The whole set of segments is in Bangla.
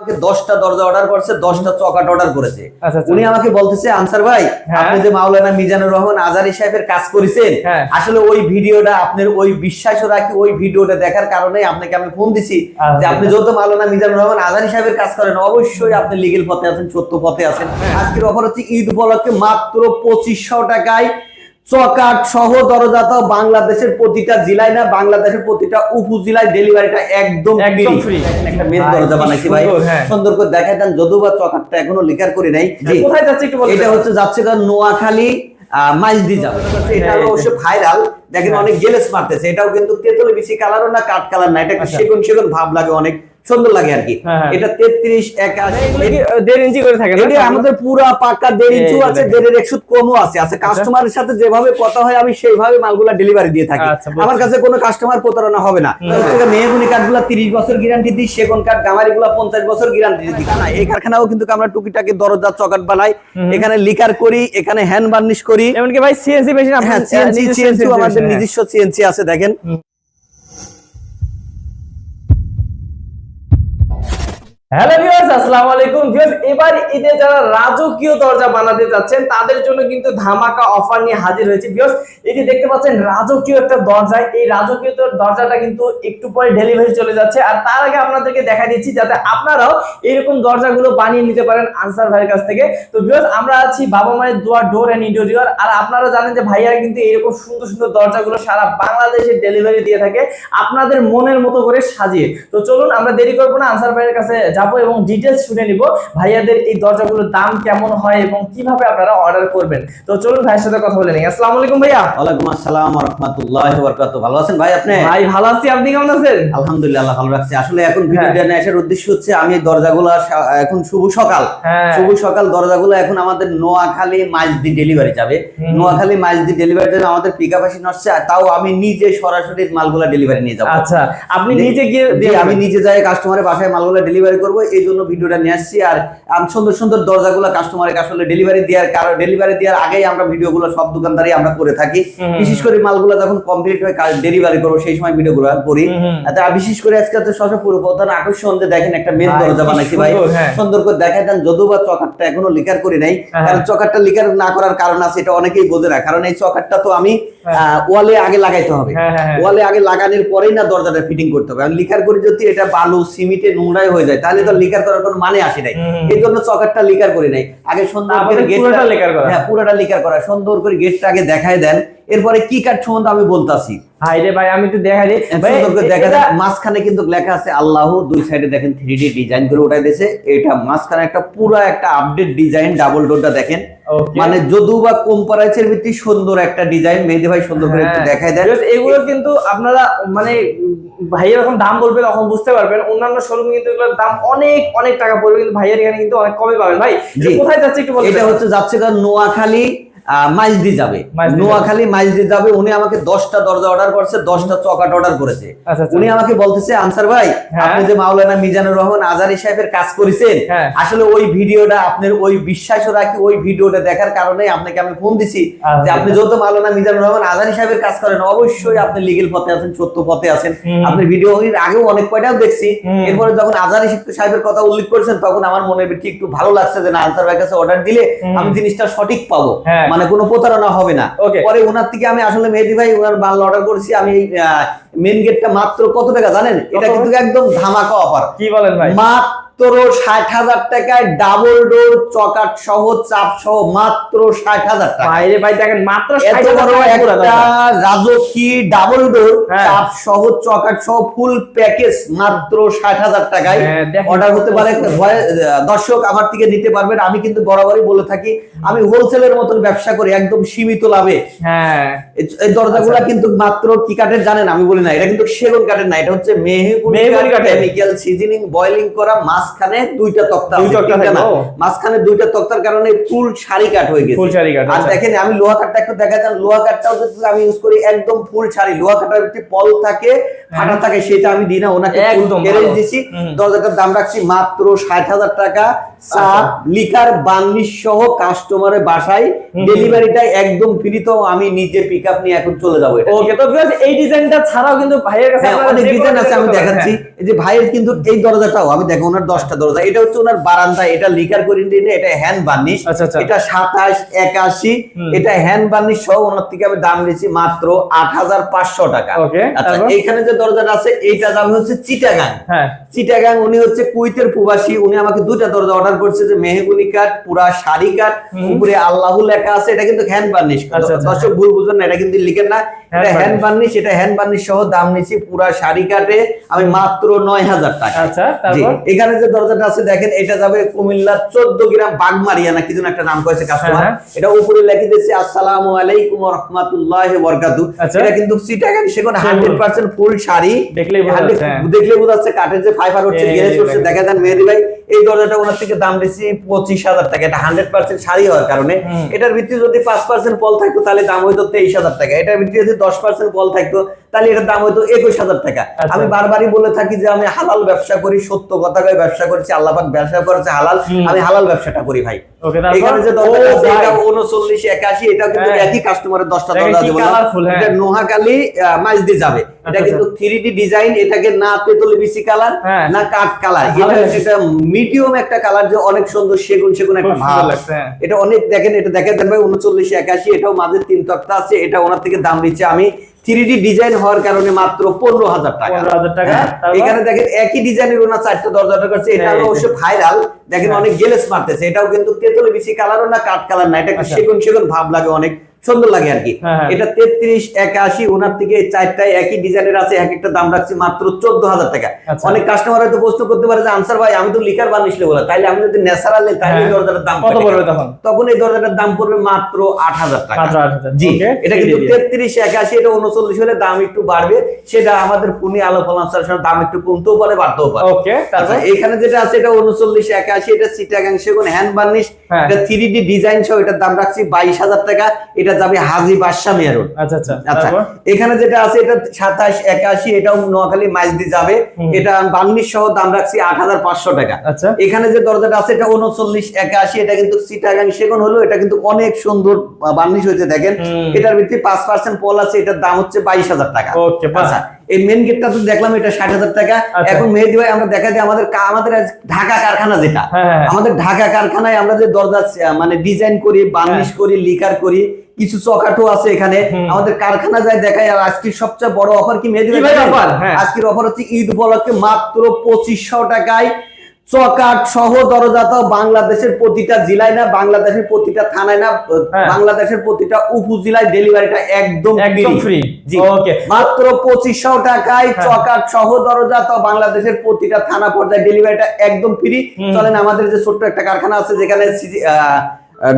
আমাকে দশটা দরজা অর্ডার করছে দশটা চকাট অর্ডার করেছে আচ্ছা, আচ্ছা। উনি আমাকে বলতেছে আনসার ভাই হ্যাঁ। আপনি যে মাওলানা মিজানুর রহমান আজারি সাহেবের কাজ করেছেন হ্যাঁ। আসলে ওই ভিডিওটা আপনার ওই বিশ্বাস রাখি ওই ভিডিওটা দেখার কারণে আপনাকে আমি ফোন দিছি আচ্ছা। যে আপনি যেহেতু মাওলানা মিজানুর রহমান আজারি সাহেবের কাজ করেন অবশ্যই আপনি লিগেল পথে আছেন সত্য পথে আছেন হ্যাঁ। আজকের অফার হচ্ছে ঈদ উপলক্ষে মাত্র পঁচিশশো টাকায় চকাট সহ দরজা তো বাংলাদেশের প্রতিটা জেলায় না বাংলাদেশের প্রতিটা উপজেলায় ডেলিভারিটা একদম একদম free। free। একটা মেন দরজা বানাইছি ভাই সুন্দর, হ্যাঁ। করে দেখাই দেন যদিও বা চকাটটা এখনও লিকার করি নাই কোথায় যাচ্ছে একটু এটা হচ্ছে যাচ্ছে নোয়াখালী মাইজদি যাবে এটা অবশ্য ভাইরাল দেখেন হ্যাঁ। অনেক জেলেস মারতেছে এটাও কিন্তু তেতলে বেশি কালারও না কাট কালার না এটা আচ্ছা। সেগুন সেগুন ভাব লাগে অনেক সুন্দর লাগে আর কি। হ্যাঁ, হ্যাঁ। এটা তেত্রিশ একাশি আহ, দেড় ইঞ্চি করে থাকে? এটা আমাদের পুরা পাক্কা দেড় ইঞ্চু আছে। দেড়ের একশো কমও আছে। আছে কাস্টমারের সাথে যেভাবে কথা হয় আমি সেইভাবে মালগুলা ডেলিভারি দিয়ে থাকি। আচ্ছা, আমার কাছে কোনো কাস্টমার প্রতারণা হবে না। মেহগুনি কাঠগুলা তিরিশ বছর গ্যারান্টি দিই সেগুন কাঠ গামারি গুলা পঞ্চাশ বছর গ্যারান্টি দিই। না এই কারখানাও কিন্তু আমরা টুকিটাকি দরজা চকাট বানাই। এখানে লিকার করি এখানে হ্যান্ড বার্নিশ করি। এমনকি ভাই সিএনসি মেশিন হ্যাঁ সিএনসি সিএনসি আমাদের নিজস্ব সিএনসি আছে দেখেন। দরজা বানিয়ে নিতে পারেন আনসার ভাইয়ের কাছ থেকে। তো আমরা আছি বাবা মায়ের দোয়ার ডোর এন্ড আর আপনারা জানেন যে ভাইয়ারা কিন্তু এরকম সুন্দর সুন্দর দরজাগুলো সারা বাংলাদেশে ডেলিভারি দিয়ে থাকে, আপনাদের মনের মতো করে সাজিয়ে। তো চলুন, আমরা দেরি করব না, আনসার ভাইয়ের কাছে এবং ডিটেলস শুনে নিব ভাইয়াদের এই দরজাগুলোর দাম কেমন হয় এবং কীভাবে আপনারা অর্ডার করবেন। তো চলুন ভাইয়ের সাথে কথা বলে নিই। আসসালামু আলাইকুম ভাইয়া। ওয়ালাইকুম আসসালাম রহমতুল্লাহ বরকাত ভালো আছেন ভাই আপনি? ভাই ভালো আছি। আপনি কেমন আছেন? আলহামদুলিল্লাহ ভালো রাখছে। আসলে এখন হ্যাঁ। ভিডিওটা আসার উদ্দেশ্য হচ্ছে আমি এই দরজাগুলো এখন শুভ সকাল। হ্যাঁ। শুভ সকাল দরজাগুলো এখন আমাদের নোয়াখালী মাইজদি ডেলিভারি যাবে। নোয়াখালী মাইজদি ডেলিভারি যাবে আমাদের পিক আপ আসি নচ্ছে তাও আমি নিজে সরাসরি মালগুলা ডেলিভারি নিয়ে যাব। আচ্ছা আপনি নিজে গিয়ে আমি নিজে যাই কাস্টমারের বাসায় মালগুলো ডেলিভারি করব এই জন্য ভিডিওটা নিয়ে আসছি আর সুন্দর সুন্দর দরজাগুলো কাস্টমারের আসলে ডেলিভারি দেওয়ার কারণ ডেলিভারি দেওয়ার আগেই আমরা ভিডিওগুলো সব দোকানদারই আমরা করে থাকি বিশেষ করে মালগুলো যখন কমপ্লিট হয়ে ডেলিভারি করব সেই সময় ভিডিওগুলো করি হুম। আচ্ছা, বিশেষ করে আজকে তো সবচেয়ে পুরো প্রধান আকর্ষণ যে দেখেন একটা মেন দরজা বানাইছি ভাই সুন্দর, হ্যাঁ। করে দেখাই দেন যদিও বা চকারটা এখনও লিকার করি নাই হ্যাঁ। কারণ চকারটা লিকার না করার কারণ আছে এটা অনেকেই বোঝে না কারণ এই চকারটা তো আমি হ্যাঁ। ওয়ালে আগে লাগাইতে হবে। হ্যাঁ, হ্যাঁ, হ্যাঁ। ওয়ালে আগে লাগানোর পরেই না দরজাটা ফিটিং করতে হবে। আর লিকার করে যদি এটা বালু সিমেন্টে নোংরাই হয়ে যায় তাহলে তো লিখার করার কোনো মানে আসে নাই। এই জন্য চকারটা লিকার করে নাই। আগে সুন্দর করে গেটটা লিখার লিকার করা। হ্যাঁ পুরোটা লিকার করা। সুন্দর করে গেটটা আগে দেখায় দেন। এরপরে কি কাঠ সম্বন্ধে আমি বলতাছি। রে ভাই আমি একটু দেখা দিই। ভাই, দেখা যায় মাঝখানে কিন্তু লেখা আছে আল্লাহ দুই সাইডে দেখেন থ্রি ডি ডিজাইন করে দিয়েছে। এটা মাঝখানে একটা পুরো একটা আপডেট ডিজাইন ডাবল ডোরটা দেখেন। মানে যদিও বা কম প্রাইসের ভিত্তি সুন্দর একটা ডিজাইন মেহেদি ভাই সুন্দর করে একটু হ্যাঁ। দেখাই দেন। এগুলো কিন্তু আপনারা মানে ভাই যখন দাম বলবে তখন বুঝতে পারবেন। অন্যান্য শোরুমে কিন্তু এগুলোর দাম অনেক অনেক টাকা পড়বে কিন্তু ভাইয়ের এখানে কিন্তু অনেক কমে পাবেন। ভাই। কোথায় যাচ্ছে একটু বলবেন এটা হচ্ছে যাচ্ছে নোয়াখালী মাইজদি যাবে নোয়াখালী মাইজদি যাবে উনি আমাকে দশটা দরজা অর্ডার করছে দশটা চকাট অর্ডার করেছে আচ্ছা, আচ্ছা। উনি আমাকে বলতেছে আনসার ভাই হ্যাঁ। আপনি যে মাওলানা মিজানুর রহমান আজারি সাহেবের কাজ করেছেন হ্যাঁ। আসলে ওই ভিডিওটা আপনার ওই বিশ্বাস রাখি ওই ভিডিওটা দেখার কারণে আপনাকে আমি ফোন দিছি আচ্ছা। যে আপনি যেহেতু মাওলানা মিজানুর রহমান আজারি সাহেবের কাজ করেন অবশ্যই আপনি লিগেল পথে আছেন সত্য পথে আছেন। আপনি ভিডিও আগেও অনেক কয়টাও দেখছি। এরপরে যখন আজারি সাহেবের কথা উল্লেখ করেছেন তখন আমার মনে একটু ভালো লাগছে যে না আনসার ভাইয়ের কাছে অর্ডার দিলে আমি জিনিসটা সঠিক পাবো হ্যাঁ। মানে কোনো প্রতারণা হবে না. পরে ওনার থেকে আমি আসলে মেহেদি ভাই ওনার মাল অর্ডার করেছি আমি মেন গেটটা মাত্র কত টাকা জানেন? এটা কিন্তু একদম ধামাকা অফার কি বলেন ভাই? মাত্র ষাট হাজার টাকায় ডাবল ডোর চকাট সহ চাপ সহ মাত্র ষাট হাজার টাকা। ভাই রে ভাই দেখেন মাত্র এত বড় একটা রাজকী ডাবল ডোর হ্যাঁ। চাপ সহ চকাট সহ ফুল প্যাকেজ মাত্র ষাট হাজার টাকায়। হ্যাঁ, অর্ডার হতে পারে দর্শক আমার থেকে নিতে পারবেন। আমি কিন্তু বরাবরই বলে থাকি আমি হোলসেলের মতন ব্যবসা করি একদম সীমিত লাভে। হ্যাঁ। এই- দরজাগুলা কিন্তু মাত্র কি কাঠের জানেন? আমি বলি না এটা কিন্তু সেগুন কাঠের না এটা হচ্ছে মেহগুনি কাঠের। কেমিক্যাল সিজনিং বয়লিং করা মাঝখানে দুইটা তক্তা। মাঝখানে দুইটা তক্তার কারণে ফুল শাড়ি কাঠ হয়ে গেছে ফুল শাড়ি কাঠ, আর আচ্ছা। দেখেন আমি লোহা কাঠটা একটু দেখা যান লোহা কাঠটাও যদি আমি ইউজ করি একদম ফুল শাড়ি লোহা কাঠটা একটি পল থাকে ফাটা থাকে সেটা আমি দিই না ওনাকে হ্যাঁ। একদম গ্যারেজ দিছি। দরজাটার দাম রাখছি মাত্র ষাট হাজার টাকা। আচ্ছা। চাপ লিকার বার্নিশ সহ কাস্টমারের বাসায় ডেলিভারিটা একদম ফ্রি তো আমি নিজে পিক আপ নিয়ে এখন চলে যাব এটা ওকে তো ভিউয়ার্স এই ডিজাইনটা ছাড়াও কিন্তু ভাইয়ের কাছে হ্যাঁ, অনেক ডিজাইন আছে আমি দেখাচ্ছি। এই যে ভাইয়ের কিন্তু এই দরজাটাও আমি দেখো ওনার দশটা দরজা। এটা হচ্ছে ওনার বারান্দা এটা লিকার করে নিয়ে এটা হ্যান্ড বার্নিশ আচ্ছা, আচ্ছা। এটা সাতাশ একাশি হুম। এটা হ্যান্ড বার্নিশ সহ ওনার থেকে আমি দাম নিয়েছি মাত্র আট হাজার পাঁচশো টাকা। Okay, আচ্ছা এইখানে যে দরজাটা আছে এইটা দাম হচ্ছে চিটাগাং হ্যাঁ চিটাগাং উনি হচ্ছে কুইতের প্রবাসী উনি আমাকে দুইটা দরজা অর্ডার করছে যে মেহগুনি কাঠ পুরা শাড়ি কাঠ। উপরে আল্লাহ লেখা আছে এটা কিন্তু হ্যান্ড বার্নিশ আচ্ছা, আচ্ছা। দর্শক ভুল বুঝবেন না এটা কিন্তু লিখেন না এটা হ্যান্ড বার্নিশ এটা হ্যান্ড বার্নিশ সহ দাম নিচ্ছি পুরা শাড়ি কাটে। আমি মাত্র নয় হাজার টাকা। আচ্ছা এখানে যে দরজাটা আছে দেখেন এটা যাবে কুমিল্লার চোদ্দ গ্রাম বাগমারিয়া না কিছু একটা নাম করেছে কাস্টমার হ্যাঁ, এটা উপরে লিখে দিয়েছে আসসালামু আলাইকুম রহমাতুল্লাহ বরকাতু। আচ্ছা। এটা কিন্তু চিটাগাং সেখানে হান্ড্রেড পার্সেন্ট ফুল শাড়ি। দেখলেই বোঝা 100 যাচ্ছে, হ্যাঁ। দেখলে বোঝা যাচ্ছে কাঠের যে ফাইবার হচ্ছে দেখা যান মেহেদি ভাই এই দরজাটা ওনার থেকে দাম পঁচিশ হাজার টাকা। এটা হান্ড্রেড পার্সেন্ট শাড়ি হওয়ার কারণে। এটার ভিত্তি যদি পাঁচ পার্সেন্ট পল থাকতো তাহলে দাম হইতো তেইশ হাজার টাকা। এটার ভিত্তি যদি দশ পার্সেন্ট পল থাকতো তাহলে এটার দাম হইতো একুশ হাজার টাকা আচ্ছা। আমি বারবারই বলে থাকি যে আমি হালাল ব্যবসা করি সত্য কথা কয়ে ব্যবসা করছি আল্লাপাক ব্যবসা করেছে হালাল আমি হালাল ব্যবসাটা করি ভাই এখানে যে। এটা উনচল্লিশ একাশি এটা কিন্তু। একই কাস্টমারের দশটা দেখেন দরজা কি দেবো colourful। এটা নোহাকালি মাইজ দিয়ে যাবে এটা কিন্তু থ্রি ডি ডিজাইন এটাকে না তেতুলি বিসি কালার হ্যাঁ। না কাঠ কালার এটা। মিডিয়াম একটা কালার যে অনেক সুন্দর সেগুন সেগুন একটা ভাব হ্যাঁ। এটা অনেক দেখেন এটা দেখেন ভাই উনচল্লিশ একাশি এটাও মাঝে তিন তক্তা আছে এটা ওনার থেকে দাম নিচ্ছে আমি থ্রি ডিজাইন হওয়ার কারণে মাত্র পনেরো হাজার টাকা। 15,000 টাকা, হ্যাঁ, এখানে দেখেন একই ডিজাইনের ওনার চারটা দরজাটা করছে। এটা অবশ্যই অবশ্য ভাইরাল দেখেন হ্যাঁ। অনেক গেলেস মারতেছে এটাও কিন্তু তেতলে বেশি কালারও না কাঠ কালার না। এটা আচ্ছা। সেগুন সেগুন ভাব লাগে অনেক। সুন্দর লাগে আর কি। হ্যাঁ, হ্যাঁ। এটা তেত্রিশ একাশি ওনার থেকে চারটায় একই ডিজাইনের আছে এক একটা দাম রাখছি মাত্র চোদ্দ হাজার টাকা। আচ্ছা। অনেক কাস্টমার হয়তো প্রশ্ন করতে পারে যে আনসার ভাই আমি তো লিকার বানিশ বলে তাইলে আমি যদি ন্যাচারাল তাহলে এই হ্যাঁ। দরজাটার দাম কত পড়বে তখন? তখন এই দরজাটার দাম পড়বে মাত্র আট হাজার টাকা জি এটা কিন্তু তেত্রিশ একাশি এটা উনচল্লিশ হলে দাম একটু বাড়বে। সেটা আমাদের পুনি আলো ফলান্সার দাম একটু কমতেও পারে বাড়তেও পারে। ওকে আচ্ছা তারপর এখানে যেটা আছে এটা উনচল্লিশ একাশি এটা চিটাগাং সেগুন হ্যান্ড বার্নিশ। এটা থ্রি ডি ডিজাইন সহ এটার দাম রাখছি বাইশ হাজার টাকা। এটা যাবে হাজি বাদশা মেয়ারুন আচ্ছা আচ্ছা। আচ্ছা এখানে যেটা আছে এটা সাতাশ একাশি এটাও নোয়াখালী মাইজদি যাবে। এটা বার্নিশ সহ দাম রাখছি আট হাজার পাঁচশো টাকা। আচ্ছা। এখানে যে দরজাটা আছে এটা উনচল্লিশ একাশি এটা কিন্তু চিটাগাং সেগুন হলো এটা কিন্তু অনেক সুন্দর হয়েছে দেখেন। এটার ভিত্তি পাঁচ পার্সেন্ট পল আছে এটার দাম হচ্ছে বাইশ হাজার টাকা। আচ্ছা এই মেন গেটটা তো দেখলাম এটা ষাট হাজার টাকা। এখন মেহেদি ভাই আমরা দেখা যায় আমাদের আমাদের ঢাকা কারখানা যেটা। হ্যাঁ, হ্যাঁ। আমাদের ঢাকা কারখানায় আমরা যে দরজা মানে ডিজাইন করি বার্নিশ করি লিকার করি কিছু চকাটো আছে এখানে আমাদের কারখানা যায় দেখায় আর আজকের সবচেয়ে বড় অফার কি offer? হ্যাঁ। আজকের অফার হচ্ছে ঈদ উপলক্ষে মাত্র পঁচিশশো টাকায় চকাট সহ দরজা তো বাংলাদেশের প্রতিটা জেলায় না বাংলাদেশের প্রতিটা থানায় না হ্যাঁ। বাংলাদেশের প্রতিটা উপজেলায় ডেলিভারিটা একদম। জি মাত্র পঁচিশশো টাকায় হ্যাঁ। চকাট সহ দরজা তো বাংলাদেশের প্রতিটা থানা পর্যায়ে ডেলিভারিটা একদম ফ্রি চলেন আমাদের যে ছোট্ট একটা কারখানা আছে যেখানে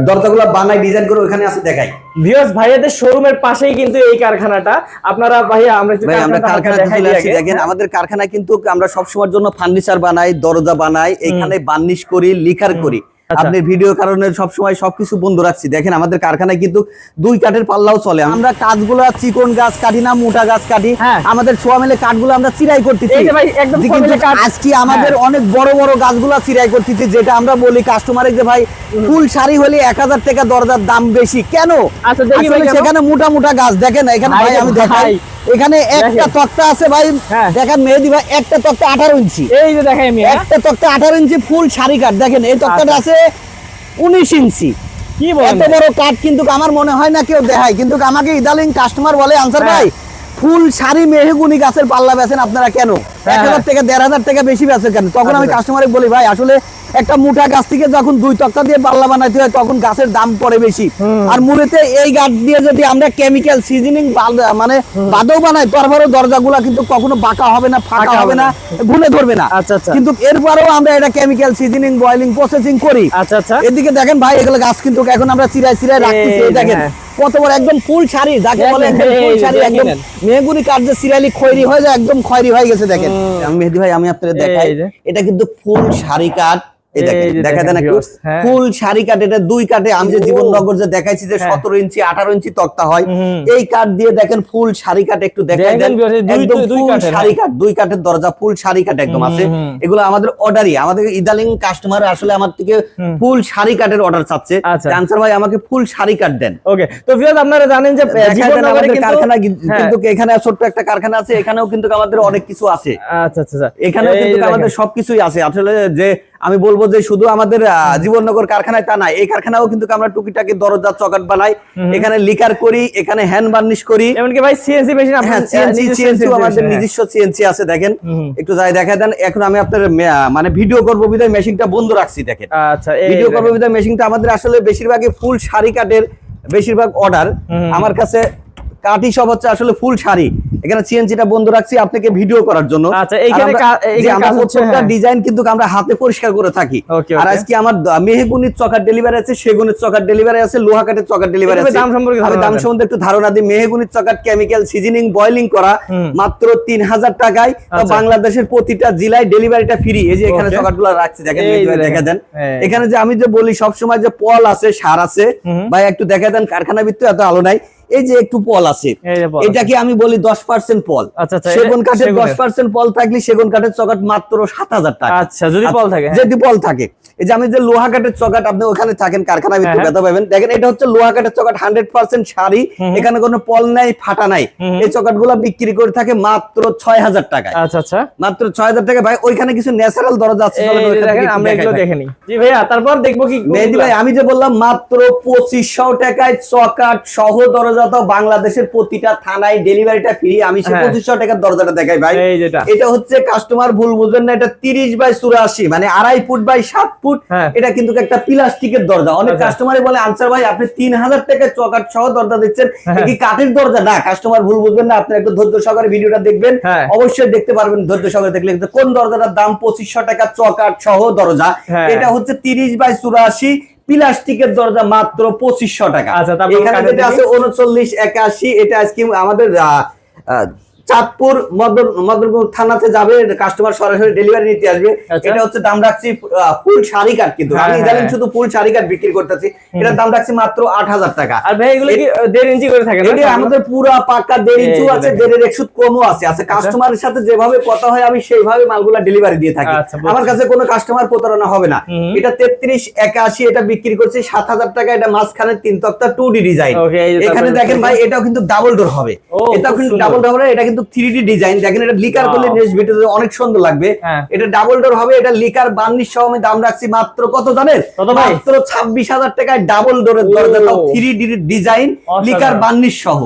দরজাগুলো বানাই ডিজাইন করে ওখানে আছে দেখাই। ভিউয়ার্স ভাইয়াদের শোরুমের পাশেই কিন্তু এই কারখানাটা। আপনারা ভাইয়া আমরা একটু ভাই আমরা কারখানাটা কারখানা দেখাই দেখেন আমাদের কারখানা কিন্তু আমরা সবসময়ের জন্য ফার্নিচার বানাই দরজা বানাই এখানে বার্নিশ করি লিকার করি। আপনি ভিডিও কারণে সবসময় সবকিছু বন্ধ রাখছি। দেখেন আমাদের কারখানায় কিন্তু দুই কাঠের পাল্লাও চলে। আমরা কাঠগুলো চিকন গাছ কাটি না মোটা গাছ কাটি। হ্যাঁ। আমাদের ছোয়া মিলে কাঠগুলো আমরা চিরাই করতেছি। আজকে আমাদের হ্যাঁ। অনেক বড় বড় গাছগুলো চিরাই করতেছি যেটা আমরা বলি কাস্টমারে যে ভাই ফুল শাড়ি হলে এক হাজার টাকা দরজার দাম বেশি। কেন? আচ্ছা? সেখানে মোটা মোটা গাছ। দেখেন এখানে ভাই আমি দেখাই। এখানে একটা তক্তা আছে ভাই। হ্যাঁ। দেখেন মেহেদি ভাই একটা তক্তা আঠারো ইঞ্চি। এই যে দেখেন আমি? একটা তক্তা আঠারো ইঞ্চি ফুল সারি কাঠ। দেখেন এই তক্তাটা আছে উনিশ ইঞ্চি। কি বড় কাঠ কিন্তু আমার মনে হয় না কেউ দেখায়। কিন্তু আমাকে ইদালিং কাস্টমার বলে আনসার হ্যাঁ। ভাই ফুল শাড়ি মেহগুনি গাছের পাল্লা বেচেন আপনারা কেন? এক হাজার টাকা দেড় হাজার টাকা বেশি বেচেন কেন? তখন আমি আচ্ছা। কাস্টমারে বলি ভাই আসলে একটা মোটা গাছ থেকে যখন দুই তক্তা দিয়ে পাল্লা বানাইতে হয় তখন গাছের দাম পড়ে বেশি। আর মুড়েতে এই গাছ দিয়ে যদি আমরা কেমিক্যাল সিজনিং মানে বাদও বানাই তারপরেও দরজাগুলা কিন্তু কখনো বাঁকা হবে না ফাঁকা হবে না ঘুরে ধরবে না। আচ্ছা, আচ্ছা। কিন্তু এরপরেও আমরা এটা কেমিক্যাল সিজনিং বয়েলিং প্রসেসিং করি। আচ্ছা আচ্ছা। এদিকে দেখেন ভাই এগুলো গাছ কিন্তু এখন আমরা চিরাই চিরাই রাখতেছি দেখেন। হ্যাঁ। কত বড় একদম ফুল শাড়ি যাকে বলে একদম ফুল শাড়ি একদম মেহগুনি কাঠ যে সিরালি খয়রি হয়ে যায় একদম খয়রি হয়ে গেছে দেখেন। আমি মেহেদি ভাই আমি আপনাদের দেখাই এটা কিন্তু ফুল শাড়ি কাঠ এই দেখেন দেখা দেন একটু হ্যাঁ। ফুল শাড়ি কাঠ এটা দুই আমি যে ও। জীবননগর যে দেখাইছি যে হ্যাঁ। সতেরো ইঞ্চি আঠারো ইঞ্চি তক্তা হয় এই দিয়ে দেখেন ফুল শাড়ি একটু দেখাই দেন একদম ফুল শাড়ি দুই কাঠের দরজা ফুল শাড়ি কাঠ একদম আছে। এগুলো আমাদের অর্ডারই আমাদের ইদালিং কাস্টমার আসলে আমার থেকে ফুল শাড়ি কাঠের অর্ডার চাচ্ছে। আচ্ছা। ভাই আমাকে ফুল শাড়ি কাঠ দেন। ওকে তো আপনারা জানেন যে আমাদের কারখানা হ্যাঁ। কিন্তু এখানে ছোট্ট একটা কারখানা আছে এখানেও কিন্তু আমাদের অনেক কিছু আছে। আচ্ছা আচ্ছা আচ্ছা। এখানেও কিন্তু আমাদের সবকিছুই আছে। আসলে যে আমি বলব যে শুধু আমাদের জীবননগর কারখানায় তা নাই এই কারখানাও কিন্তু আমরা টুকিটাকি দরজা চকাট বানাই এখানে লিকার করি এখানে হ্যান্ড বার্নিশ করি। এমনকি ভাই সিএনসি মেশিন হ্যাঁ সিএনসি সিএনসি আমাদের নিজস্ব সিএনসি আছে দেখেন। একটু যাই দেখা দেন এখন আমি আপনার মানে ভিডিও করব বিদায় মেশিনটা বন্ধ রাখছি দেখেন। আচ্ছা ভিডিও। করব বিদায় মেশিনটা আমাদের আসলে বেশিরভাগই ফুল শাড়ি কাটের বেশিরভাগ অর্ডার আমার কাছে কাটি সব হচ্ছে আসলে ফুল শাড়ি। এখানে সিএনজিটা বন্ধ রাখছি আপনাকে ভিডিও করার জন্য। আচ্ছা, এইখানে আর আমরা- প্রত্যেকটা হ্যাঁ। ডিজাইন কিন্তু আমরা হাতে পরিষ্কার করে থাকি। আর আজকে আমার মেহগুনির চকার ডেলিভারি আছে সেগুনের চকার ডেলিভারি আছে লোহা কাঠের চকার ডেলিভারি আছে। দাম সম্পর্কে আমি দাম। সম্বন্ধে একটু ধারণা দিই। মেহগুনির চকার কেমিক্যাল সিজনিং বয়লিং করা মাত্র তিন হাজার টাকায়। তো আচ্ছা। বাংলাদেশের প্রতিটা জেলায় ডেলিভারিটা ফ্রি এই যে এখানে. চকারগুলো রাখছি দেখেন এই যে দেন। হ্যাঁ। এখানে যে আমি যে বলি সবসময় যে পল আছে সার আছে ভাই একটু দেখা দেন কারখানা ভিত্তি এত আলো নাই। এই যে একটু পল আছে এটাকে আমি বলি দশ পার্সেন্ট পল। আচ্ছা, আচ্ছা, সেগুন কাঠের দশ পার্সেন্ট পল থাকলে সেগুন কাঠের চকাট মাত্র সাত হাজার টাকা। আচ্ছা যদি পল থাকে হ্যাঁ। যদি পল থাকে। এই যে আমি যে লোহা কাঠের চকাট আপনি ওখানে থাকেন কারখানা ভিত্তি হ্যাঁ, ব্যথা পাবেন। দেখেন এটা হচ্ছে লোহা কাঠের চকাট হান্ড্রেড পার্সেন্ট শাড়ি। এখানে কোনো পল নাই ফাটা নাই। এই চকাট বিক্রি করে থাকে মাত্র ছয় হাজার টাকায়। আচ্ছা আচ্ছা। মাত্র ছয় হাজার টাকা ভাই ওইখানে কিছু ন্যাচারাল দরজা আছে আমরা এগুলো দেখে নিই। জি ভাইয়া তারপর দেখব কি মেহেদি ভাই আমি যে বললাম মাত্র পঁচিশশো টাকায় চকাট সহ দরজা তো বাংলাদেশের প্রতিটা থানায় ডেলিভারিটা ফ্রি আমি সে হ্যাঁ। পঁচিশশো টাকার দরজাটা দেখাই ভাই এটা হচ্ছে কাস্টমার ভুল বুঝবেন না এটা তিরিশ বাই চুরাশি মানে আড়াই ফুট বাই সাত ফুট হ্যাঁ। এটা কিন্তু একটা প্লাস্টিকের দরজা অনেক আচ্ছা। কাস্টমারই বলে আনসার ভাই আপনি তিন হাজার টাকায় চকাট সহ দরজা দিচ্ছেন হ্যাঁ। কি কাঠের দরজা না কাস্টমার ভুল বুঝবেন না আপনি একটু ধৈর্য সহকারে ভিডিওটা দেখবেন। অবশ্যই দেখতে পারবেন ধৈর্য সহকারে দেখলে কোন দরজাটার দাম পঁচিশশো টাকা চকাট সহ দরজা। এটা হচ্ছে তিরিশ বাই চুরাশি প্লাস্টিকের দরজা মাত্র পঁচিশশো টাকা। আচ্ছা, তারপর এখানে যেটা আছে উনচল্লিশ একাশি এটা আজকে আমাদের চাঁদপুর মদন মদনপুর থানাতে যাবে কাস্টমার সরাসরি ডেলিভারি নিতে আসবে। আচ্ছা। এটা হচ্ছে দাম রাখছি ফুল শাড়ি কাঠ কিন্তু। হ্যাঁ, আমি হ্যাঁ। ইদানিং শুধু ফুল শাড়ি কাঠ বিক্রি করতেছি। এটার দাম রাখছি মাত্র আট হাজার টাকা। আর ভাই এগুলো কি দেড় ইঞ্চি করে থাকে? এটা আমাদের পুরা পাকা দেড় ইঞ্চু আছে দেড়ের একশো কমও আছে। আছে কাস্টমারের সাথে যেভাবে কথা হয় আমি সেইভাবে মালগুলা ডেলিভারি দিয়ে থাকি। আচ্ছা, আমার কাছে কোনো কাস্টমার প্রতারণা হবে না। এটা তেত্রিশ একাশি এটা বিক্রি করছি সাত হাজার টাকা এটা মাঝখানে তিন তক্তা টু ডি ডিজাইন এখানে দেখেন ভাই এটাও কিন্তু ডাবল ডোর হবে। এটাও কিন্তু ডাবল ডোর এটা কিন্তু থ্রি ডি ডিজাইন দেখেন এটা লিকার করলে নেক্সট ভিডিওতে অনেক সুন্দর লাগবে। হ্যাঁ। এটা ডাবল ডোর হবে এটা লিকার বার্নিশ সহ আমি দাম রাখছি মাত্র কত জানেন? মাত্র ছাব্বিশ হাজার টাকায় ডাবল ডোরের দরজা three D design liquor varnish সহ।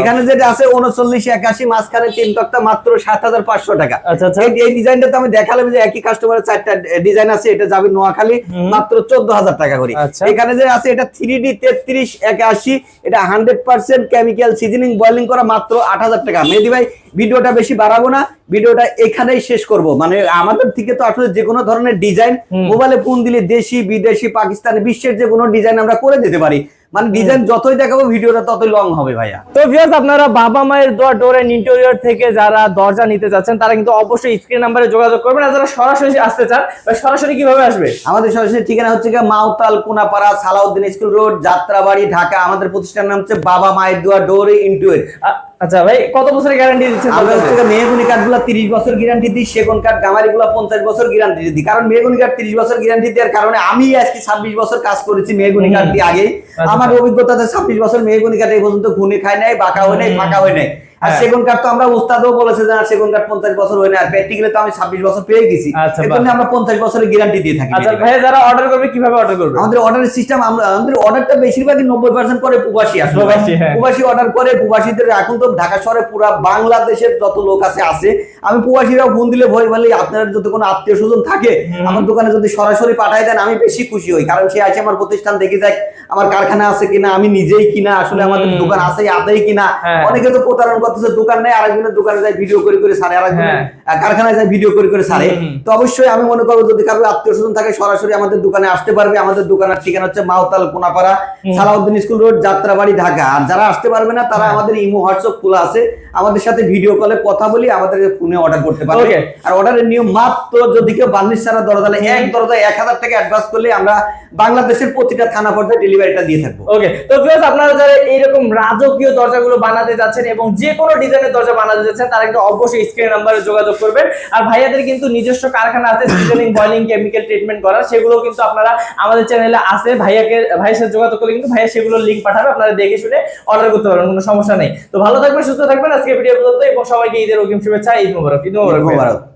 এখানে যেটা আছে উনচল্লিশ একাশি মাঝখানে তিন তক্তা মাত্র সাত হাজার পাঁচশো টাকা। আচ্ছা, আচ্ছা। এই- এই ডিজাইনটা তো আমি দেখালাম যে একই কাস্টমারের চারটা ডিজাইন আছে এটা যাবে নোয়াখালী মাত্র চোদ্দ হাজার টাকা করে। আচ্ছা। এখানে যে আছে এটা থ্রি ডি তেত্রিশ একাশি এটা hundred percent chemical seasoning boiling করা মাত্র আট হাজার টাকা। মেহেদি ভাই ভিডিওটা বেশি বাড়াবো না ভিডিওটা এখানেই শেষ করব। মানে আমাদের থেকে তো আসলে যে কোনো ধরনের ডিজাইন। মোবাইলে ফোন দিলে দেশি বিদেশি পাকিস্তানি বিশ্বের যে কোনো ডিজাইন আমরা করে দিতে পারি। মানে ডিজাইন যতই দেখাবো ভিডিওটা ততই লং হবে ভাইয়া। তো ভিউয়ার্স আপনারা বাবা মায়ের দোয়া ডোর এন্ড ইন্টেরিয়র থেকে যারা দরজা নিতে যাচ্ছেন তারা কিন্তু অবশ্যই স্ক্রিন নাম্বারে যোগাযোগ করবেন। আর যারা সরাসরি আসতে চান সরাসরি কীভাবে আসবে? আমাদের সরাসরি ঠিকানা হচ্ছে গিয়ে মাউতাল কোনাপাড়া সালাউদ্দিন স্কুল রোড যাত্রাবাড়ি ঢাকা। আমাদের প্রতিষ্ঠানের নাম হচ্ছে বাবা মায়ের দোয়া ডোরে ইন্টুয়ের আ- আচ্ছা ভাই কত বছরের গ্যারান্টি দিচ্ছেন আমরা হচ্ছে মেহগুনি কাঠগুলো তিরিশ বছর গ্যারান্টি দিই সেগুন কাঠ গামারি গুলো পঞ্চাশ বছর গ্যারান্টি দিই। কারণ মেহগুনি কাঠ তিরিশ বছর গ্যারান্টি দেওয়ার কারণে আমি আজকে ছাব্বিশ বছর কাজ করেছি মেহগুনি কাঠ দিয়ে আগে আচ্ছা। আমার অভিজ্ঞতাতে ছাব্বিশ বছর মেহগুনি কাঠ এই পর্যন্ত ঘুনে খায় নাই বাঁকা হয় নাই ফাঁকা হয় নাই। আর হ্যাঁ। সেগুন কাঠ তো আমরা উস্তাদও বলেছে যে না, সেগুন কাঠ পঞ্চাশ বছর হয় না আর প্র্যাকটিক্যালি তো আমি ছাব্বিশ বছর পেয়ে গেছি আচ্ছা, এই বাহ। জন্য আমরা পঞ্চাশ বছরের গ্যারান্টি দিয়ে থাকি আচ্ছা ভাই যারা অর্ডার করবে কীভাবে অর্ডার করবে আমাদের অর্ডারের সিস্টেম আমরা আমাদের অর্ডারটা বেশিরভাগই নব্বই পার্সেন্ট করে প্রবাসী আসে প্রবাসী, হ্যাঁ। প্রবাসী অর্ডার করে প্রবাসীদের এখন তো ঢাকা শহরে পুরো বাংলাদেশের যত লোক আছে আছে আমি প্রবাসীরা ফোন দিলে ভয় বলি আপনার যদি কোনো আত্মীয় স্বজন থাকে আমার দোকানে যদি সরাসরি পাঠায় দেন আমি বেশি খুশি হই কারণ সে আছে আমার প্রতিষ্ঠান দেখে যায় আমার কারখানা আছে কিনা আমি নিজেই কিনা আসলে আমাদের দোকান আছে আদেই কিনা হ্যাঁ। অনেকে তো প্রতারণ করতেছে দোকান নেই আরেকজনের দোকানে যায় ভিডিও করে করে সারে আরেকজনের হ্যাঁ। কারখানায় যায় ভিডিও করে করে ছাড়ে তো অবশ্যই আমি মনে করব যদি কারও আত্মীয় স্বজন থাকে সরাসরি আমাদের দোকানে আসতে পারবে। আমাদের দোকানের ঠিকানা হচ্ছে মাওতাল কোনাপাড়া সালাউদ্দিন স্কুল রোড যাত্রাবাড়ি ঢাকা। আর যারা আসতে পারবে না তারা আমাদের ইমো হোয়াটসঅ্যাপ খোলা আছে। আমাদের সাথে ভিডিও কলে কথা বলি আমাদের ফোনে অর্ডার করতে পারবে। আর অর্ডারের নিয়ম মাত্র যদি কেউ বার্নিশ ছাড়া দরজা এক দরজায় এক হাজার টাকা অ্যাডভান্স করলে আমরা বাংলাদেশের প্রতিটা থানা পর্যায়ে ডেলিভারিটা দিয়ে থাকব। ওকে তো ভিউয়ার্স আপনারা যারা এইরকম রাজকীয় দরজাগুলো বানাতে যাচ্ছেন এবং যে কোনো ডিজাইনের দরজা বানাতে যাচ্ছেন তারা কিন্তু অবশ্যই স্ক্রিন নাম্বারে যোগাযোগ করবেন। আর ভাইয়াদের কিন্তু নিজস্ব কারখানা আছে সিজনিং বয়লিং কেমিক্যাল ট্রিটমেন্ট করার। সেগুলো কিন্তু আপনারা আমাদের চ্যানেলে আছে। ভাইয়াকে, ভাইয়ের সাথে যোগাযোগ করলে কিন্তু ভাইয়া সেগুলোর লিংক পাঠাবে, আপনারা দেখে শুনে অর্ডার করতে পারবেন, কোনো সমস্যা নেই। তো ভালো থাকবেন, সুস্থ থাকবেন। আজকে ভিডিও পর্যন্ত এবং সবাইকে ঈদের অগ্রিম শুভেচ্ছা ঈদ মোবারক। ঈদ। মোবারক।